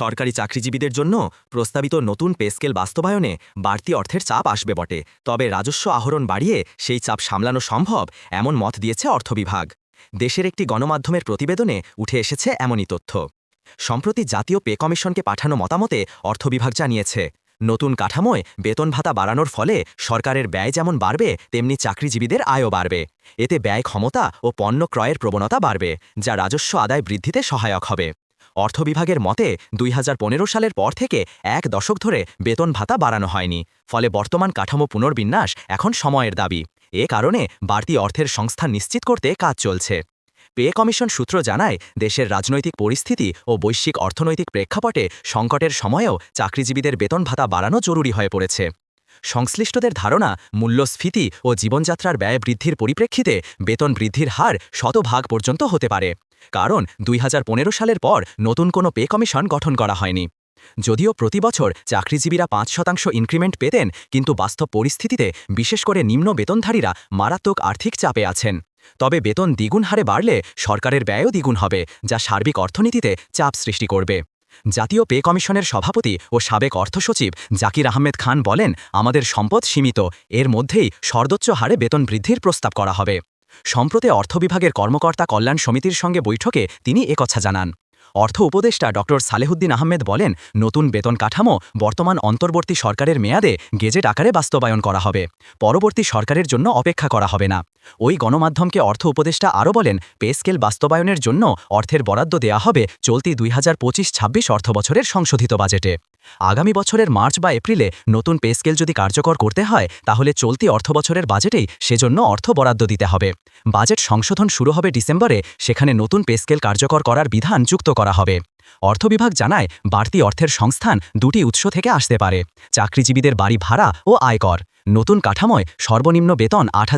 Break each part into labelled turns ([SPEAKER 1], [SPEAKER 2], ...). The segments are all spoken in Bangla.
[SPEAKER 1] সরকারি চাকরিজীবীদের জন্য প্রস্তাবিত নতুন পে স্কেল বাস্তবায়নে বাড়তি অর্থের চাপ আসবে বটে। তবে রাজস্ব আহরণ বাড়িয়ে সেই চাপ সামলানো সম্ভব এমন মত দিয়েছে অর্থ বিভাগ দেশের একটি গণমাধ্যমের প্রতিবেদনে উঠে এসেছে এমনই তথ্য। সম্প্রতি জাতীয় পে কমিশনকে পাঠানো মতামতে অর্থ বিভাগ জানিয়েছে, নতুন কাঠামোয় বেতন ভাতা বাড়ানোর ফলে সরকারের ব্যয় যেমন বাড়বে, তেমনি চাকরিজীবীদের আয়ও বাড়বে। এতে ব্যয় ক্ষমতা ও পণ্য ক্রয়ের প্রবণতা বাড়বে, যা রাজস্ব আদায় বৃদ্ধিতে সহায়ক হবে। অর্থ বিভাগের মতে, দুই হাজার পনেরো সালের পর থেকে এক দশক ধরে বেতন ভাতা বাড়ানো হয়নি। ফলে বর্তমান কাঠামো পুনর্বিন্যাস এখন সময়ের দাবি। এ কারণে বাড়তি অর্থের সংস্থান নিশ্চিত করতে কাজ চলছে। পে কমিশন সূত্র জানায়, দেশের রাজনৈতিক পরিস্থিতি ও বৈশ্বিক অর্থনৈতিক প্রেক্ষাপটে সংকটের সময়েও চাকরিজীবীদের বেতন ভাতা বাড়ানো জরুরি হয়ে পড়েছে। সংশ্লিষ্টদের ধারণা, মূল্যস্ফীতি ও জীবনযাত্রার ব্যয় বৃদ্ধির পরিপ্রেক্ষিতে বেতন বৃদ্ধির হার শতভাগ পর্যন্ত হতে পারে। কারণ দুই হাজার পনেরো সালের পর নতুন কোনো পে কমিশন গঠন করা হয়নি। যদিও প্রতি বছর চাকরিজীবীরা পাঁচ শতাংশ ইনক্রিমেন্ট পেতেন, কিন্তু বাস্তব পরিস্থিতিতে বিশেষ করে নিম্ন বেতনধারীরা মারাত্মক আর্থিক চাপে আছেন। তবে বেতন দ্বিগুণ হারে বাড়লে সরকারের ব্যয়ও দ্বিগুণ হবে, যা সার্বিক অর্থনীতিতে চাপ সৃষ্টি করবে। জাতীয় পে কমিশনের সভাপতি ও সাবেক অর্থসচিব জাকির আহমেদ খান বলেন, আমাদের সম্পদ সীমিত, এর মধ্যেই সর্বোচ্চ হারে বেতন বৃদ্ধির প্রস্তাব করা হবে। সম্প্রতি অর্থ বিভাগের কর্মকর্তা কল্যাণ সমিতির সঙ্গে বৈঠকে তিনি একথা জানান। অর্থ উপদেষ্টা ড. সালেহুদ্দিন আহমেদ বলেন, নতুন বেতন কাঠামো বর্তমান অন্তর্বর্তী সরকারের মেয়াদে গেজেট আকারে বাস্তবায়ন করা হবে। পরবর্তী সরকারের জন্য অপেক্ষা করা হবে না। ওই গণমাধ্যমকে অর্থ উপদেষ্টা আরও বলেন, পে স্কেল বাস্তবায়নের জন্য অর্থের বরাদ্দ দেয়া হবে চলতি দুই হাজার পঁচিশ ছাব্বিশ অর্থবছরের সংশোধিত বাজেটে। আগামী বছরের মার্চ বা এপ্রিলে নতুন পে স্কেল যদি কার্যকর করতে হয়, তাহলে চলতি অর্থবছরের বাজেটেই সেজন্য অর্থ বরাদ্দ দিতে হবে। বাজেট সংশোধন শুরু হবে ডিসেম্বরে, সেখানে নতুন পে স্কেল কার্যকর করার বিধান যুক্ত করা হবে। অর্থ বিভাগ জানায়, বাড়তি অর্থের সংস্থান দুটি উৎস থেকে আসতে পারে, চাকরিজীবীদের বাড়ি ভাড়া ও আয়কর। নতুন কাঠামোয় সর্বনিম্ন বেতন আট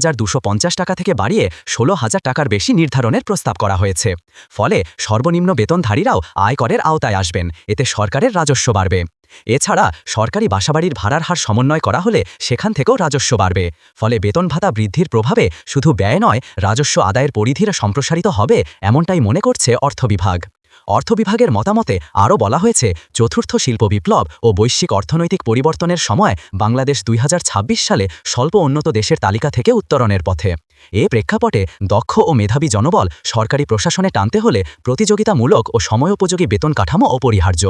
[SPEAKER 1] টাকা থেকে বাড়িয়ে ষোলো হাজার টাকার বেশি নির্ধারণের প্রস্তাব করা হয়েছে। ফলে সর্বনিম্ন বেতনধারীরাও আয়করের আওতায় আসবেন, এতে সরকারের রাজস্ব বাড়বে। এছাড়া সরকারি বাসাবাড়ির ভাড়ার হার সমন্বয় করা হলে সেখান থেকেও রাজস্ব বাড়বে। ফলে বেতন ভাতা বৃদ্ধির প্রভাবে শুধু ব্যয় নয়, রাজস্ব আদায়ের পরিধির সম্প্রসারিত হবে এমনটাই মনে করছে অর্থ বিভাগ। অর্থ বিভাগের মতামতে আরও বলা হয়েছে, চতুর্থ শিল্প বিপ্লব ও বৈশ্বিক অর্থনৈতিক পরিবর্তনের সময় বাংলাদেশ দুই হাজার ছাব্বিশ সালে স্বল্প উন্নত দেশের তালিকা থেকে উত্তরণের পথে। এ প্রেক্ষাপটে দক্ষ ও মেধাবী জনবল সরকারি প্রশাসনে টানতে হলে প্রতিযোগিতামূলক ও সময়োপযোগী বেতন কাঠামো অপরিহার্য।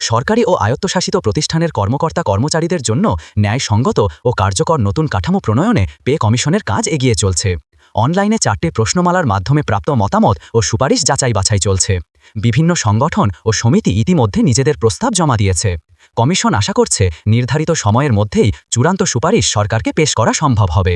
[SPEAKER 1] সরকারি ও আয়ত্তশাসিত প্রতিষ্ঠানের কর্মকর্তা কর্মচারীদের জন্য ন্যায়সঙ্গত ও কার্যকর নতুন কাঠামো প্রণয়নে পে কমিশনের কাজ এগিয়ে চলছে। অনলাইনে চারটে প্রশ্নমালার মাধ্যমে প্রাপ্ত মতামত ও সুপারিশ যাচাই বাছাই চলছে। বিভিন্ন সংগঠন ও সমিতি ইতিমধ্যে নিজেদের প্রস্তাব জমা দিয়েছে। কমিশন আশা করছে নির্ধারিত সময়ের মধ্যেই চূড়ান্ত সুপারিশ সরকারকে পেশ করা সম্ভব হবে।